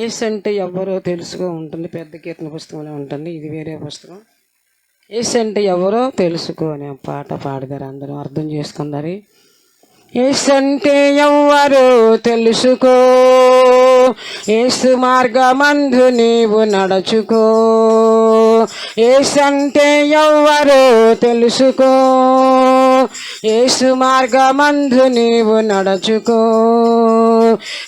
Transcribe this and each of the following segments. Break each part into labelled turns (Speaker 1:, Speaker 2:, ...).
Speaker 1: ఏసు అంటే ఎవరో తెలుసుకో ఉంటుంది. పెద్ద కీర్తన పుస్తకంలో ఉంటుంది. ఇది వేరే పుస్తకం. ఏసు అంటే ఎవరో తెలుసుకో అనే పాట పాడదారు అందరూ. అర్థం చేసుకుందరి ఏసు అంటే ఎవరో తెలుసుకో. ఏసు మార్గమందు నీవు నడుచుకో. ఏసంటే అంటే ఎవ్వరు తెలుసుకో. ఏసు మార్గమందు నీవు నడుచుకో.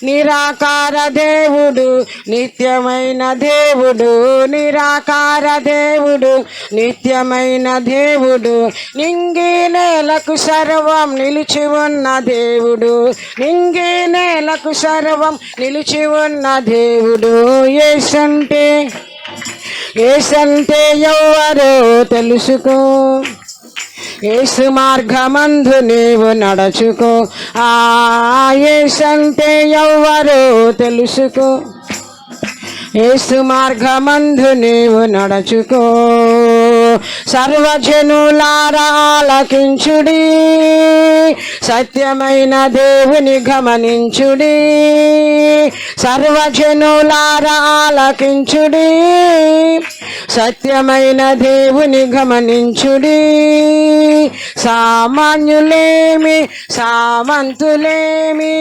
Speaker 1: నిరాకార దేవుడు నిత్యమైన దేవుడు నిరాకార దేవుడు నిత్యమైన దేవుడు నింగి నేలకు సర్వం నిలిచి ఉన్న దేవుడు నింగి నేలకు సర్వం నిలిచి ఉన్న దేవుడు ఏసంటే ఏసంటే ఎవరో తెలుసుకో. ఏసు మార్గమందు నీవు నడుచుకో. ఆ ఏసంటే ఎవ్వరు తెలుసుకో. ఏసు మార్గమందు నీవు నడుచుకో. సర్వజనులారాలకించుడి సత్యమైన దేవుని గమనించుడి సర్వజనులారాలకించుడి సత్యమైన దేవుని గమనించుడి. సామాన్యులేమి సామంతులేమి.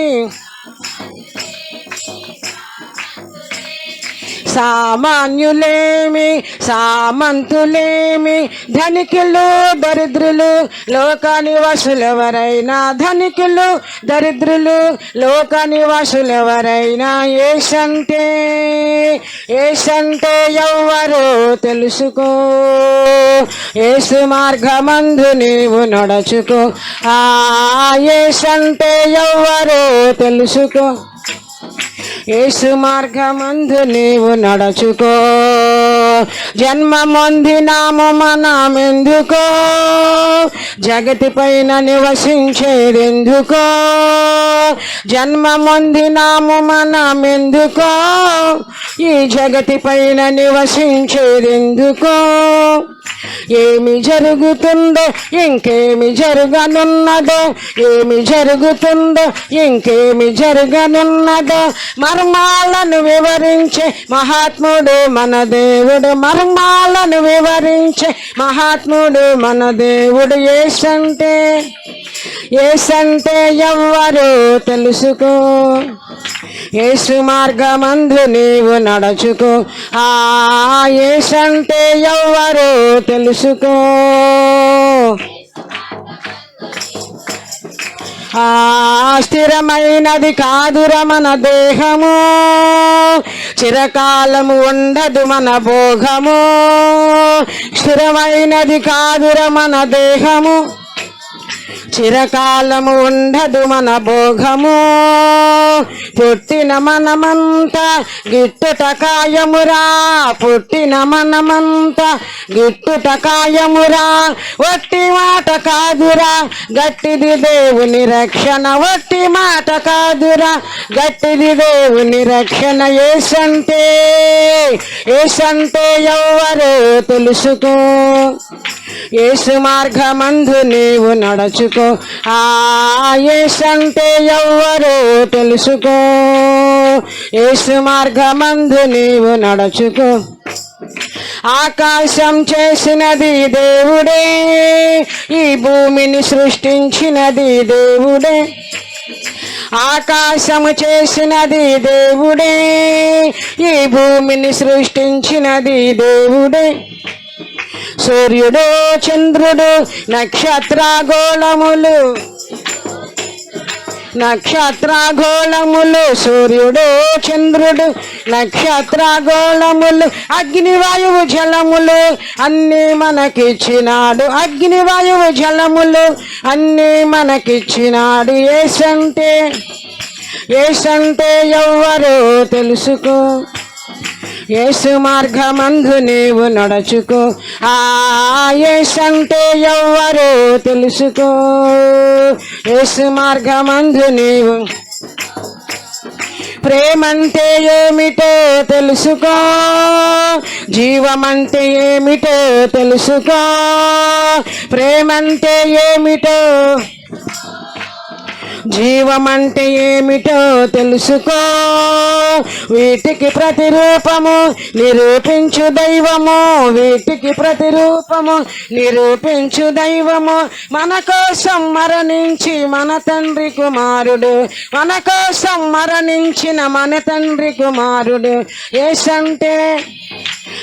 Speaker 1: సామాన్యులేమి సామంతులేమి ధనికులు దరిద్రులు లోక నివాసులెవరైనా ధనికులు దరిద్రులు లోక నివాసులెవరైనా ఏసంటే ఏసంటే ఎవ్వరో తెలుసుకో. ఏసు మార్గమందు నీవు నడచుకో. ఆ ఏసంటే ఎవ్వరు తెలుసుకో. యేసు మార్గమందు నీవు నడచుకో. జన్మమొంది నాము మనమెందుకో? జగతి పైన నివసించేదెందుకో? జన్మమొంది నాము మనమెందుకో? ఈ జగతి పైన నివసించేదెందుకో? ఏమి జరుగుతుందో ఇంకేమి జరగనున్నదో? ఏమి జరుగుతుందో ఇంకేమి జరగనున్నదో? మర్మాలను వివరించే మహాత్ముడు మన దేవుడు. మర్మాలను వివరించే మహాత్ముడు మన దేవుడు ఏసంటే ఏసంటే ఎవ్వరు తెలుసుకో. ఏసు మార్గమందు నీవు నడుచుకో. ఆ ఏసంటే ఎవ్వరు తెలుసుకో. స్థిరమైనది కాదుర మన దేహము. చిరకాలము ఉండదు మన భోగము. స్థిరమైనది కాదుర మన దేహము. చిరకాలము ఉండదు మన భోగము. పుట్టిన మనమంత గిట్టుట కాయమురా పుట్టిన మనమంత గిట్టుట కాయమురా వట్టి మాట కాదురా. గట్టిది దేవుని రక్షణ వట్టి మాట కాదురా. గట్టిది దేవుని రక్షణ ఏసంటే ఏసంటే ఎవ్వరు తెలుసుకో. ఏసు మార్గమందు నీవు నడుచుకో. ఆ ఏసంటే ఎవ్వరు తెలుసుకో. ఏసు మార్గమందు నీవు నడుచుకో. ఆకాశం చేసినది దేవుడే ఈ భూమిని సృష్టించినది దేవుడే. ఆకాశము చేసినది దేవుడే ఈ భూమిని సృష్టించినది దేవుడే. సూర్యుడు చంద్రుడు నక్షత్రాగోళములు. నక్షత్రాగోళములు సూర్యుడు చంద్రుడు నక్షత్రగోళములు అగ్నివాయువు జలములు అన్నీ మనకిచ్చినాడు. అగ్నివాయువు జలములు అన్నీ మనకిచ్చినాడు. ఏసంటే ఏసంటే ఎవ్వరు తెలుసుకో. యేసు మార్గమందు నీవు నడుచుకో. ఆ అంటే ఎవ్వరు తెలుసుకో. యేసు మార్గమందు నీవు ప్రేమంటే ఏమిటో తెలుసుకో. జీవమంటే ఏమిటో తెలుసుకో. ప్రేమంటే ఏమిటో జీవమంటే ఏమిటో తెలుసుకో. వీటికి ప్రతిరూపము నిరూపించు దైవము. వీటికి ప్రతిరూపము నిరూపించు దైవము. మన కోసం మరణించి మన తండ్రి కుమారుడు. మన కోసం మరణించిన మన తండ్రి కుమారుడు. ఏసంటే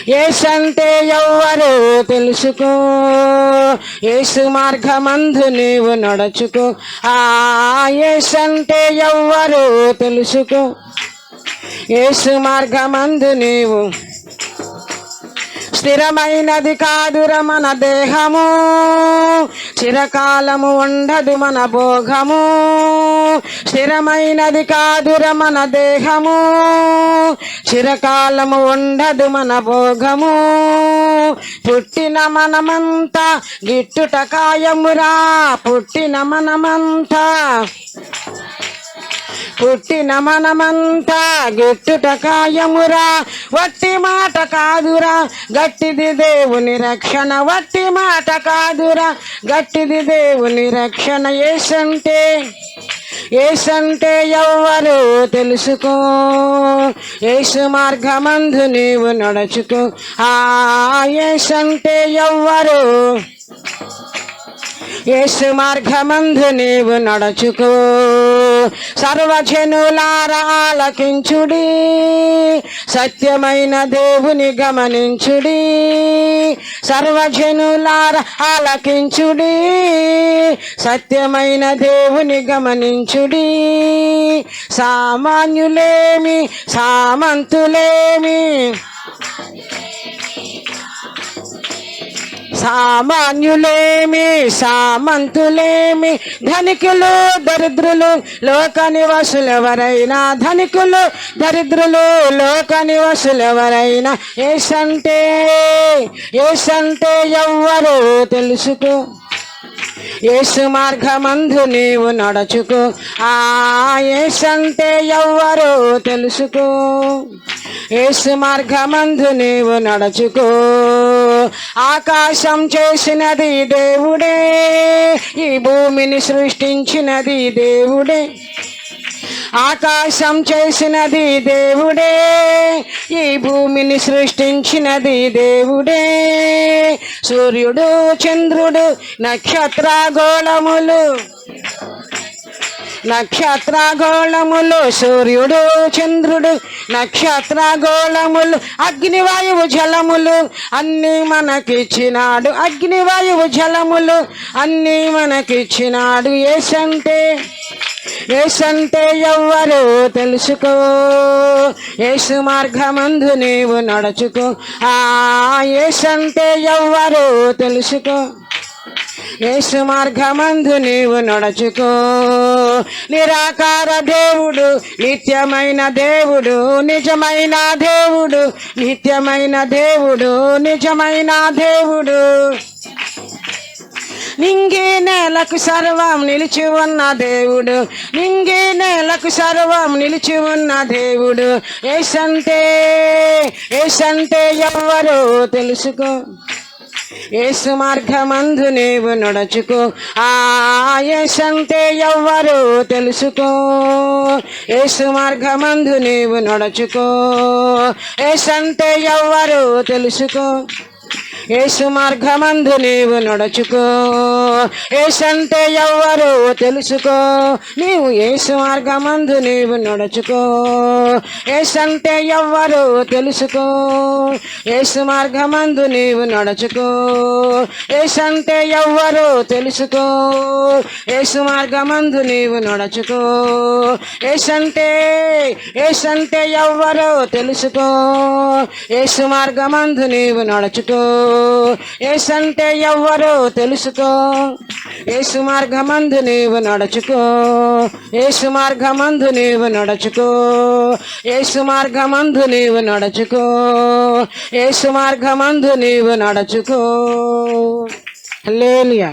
Speaker 1: ఏసంటే ఎవ్వరు తెలుసుకో. ఏసు మార్గమందు నీవు నడుచుకో. ఆ ఏసంటే ఎవ్వరు తెలుసుకో. ఏసు మార్గమందు నీవు స్థిరమైనది కాదుర మన దేహము. చిరకాలము ఉండదు మన భోగము. స్థిరమైనది కాదుర మన దేహము. చిరకాలము ఉండదు మన భోగము. పుట్టిన మనమంతా గిట్టుట కాయమురా. పుట్టిన మనమంతా పుట్టిన మనమంతా గిట్టుట కాయమురా వట్టి మాట కాదురా గట్టిది దేవుని రక్షణ. వట్టి మాట కాదురా గట్టిది దేవుని రక్షణ. ఏసంటే ఏసంటే ఎవ్వరు తెలుసుకో. ఏసు మార్గమందు నీవు నడుచుకో. ఆ ఏసంటే ఎవ్వరు ఏసు మార్గమందు నీవు నడుచుకో. సర్వజనులారాలకించుడి సత్యమైన దేవుని గమనించుడి సర్వజనులార ఆలకించుడి సత్యమైన దేవుని గమనించుడి. సామాన్యులేమి సామంతులేమి. సామాన్యులేమి సామంతులేమి ధనికులు దరిద్రులు లోక నివాసులెవరైనా ధనికులు దరిద్రులు లోక నివాసులెవరైనా ఏసంటే ఏసంటే ఎవ్వరు తెలుసుకో. యేసు మార్గమందు నీవు నడచుకో. ఆ యేసంటే ఎవ్వరు తెలుసుకో. యేసు మార్గమందు నీవు నడచుకో. ఆకాశం చేసినది దేవుడే ఈ భూమిని సృష్టించినది దేవుడే. ఆకాశం చేసినది దేవుడే ఈ భూమిని సృష్టించినది దేవుడే. సూర్యుడు చంద్రుడు నక్షత్ర గోళములు నక్షత్ర గోళములు సూర్యుడు చంద్రుడు. నక్షత్ర గోళములు అగ్నివాయువు జలములు అన్నీ మనకిచ్చినాడు. అగ్నివాయువు జలములు అన్నీ మనకిచ్చినాడు. ఏసంటే ఏసంటే ఎవ్వరు తెలుసుకో. ఏసు మార్గమందు నీవు నడుచుకో. ఆ ఏసంటే ఎవ్వరు తెలుసుకో. యేసు మార్గమందు నీవు నడుచుకో. నిరాకార దేవుడు నిత్యమైన దేవుడు నిజమైన దేవుడు నిత్యమైన దేవుడు నిజమైన దేవుడు. నింగే నేలకు సర్వం నిలిచి ఉన్న దేవుడు నింగే నేలకు సర్వం నిలిచి ఉన్న దేవుడు. ఏసంటే ఏసంటే ఎవ్వరు తెలుసుకో. యేసు మార్గమందు నీవు నడుచుకో. ఆ ఎవ్వరు తెలుసుకో. యేసు మార్గమందు నీవు నడుచుకో. యేసంటే ఎవ్వరు తెలుసుకో. యేసు మార్గమందు నీవు నడుచుకో. ఏసంటే ఎవ్వరు తెలుసుకో. నీవు యేసు మార్గమందు నీవు నడుచుకో. ఏసంటే ఎవ్వరు తెలుసుకో. యేసు మార్గమందు నీవు నడుచుకో. ఏసంటే ఎవ్వరు తెలుసుకో. యేసు మార్గమందు నీవు నడుచుకో. ఏసంటే ఏసంటే ఎవ్వరు తెలుసుకో. యేసు మార్గమందు నీవు నడుచుకో. ఏసంటే ఎవ్వరు తెలుసుకో. ఏసు మార్గమందు నీవు నడుచుకో. ఏసు మార్గమందు నీవు నడుచుకో. ఏసు మార్గమందు నీవు నడుచుకో. ఏసు మార్గమందు నీవు నడుచుకో. లేలియా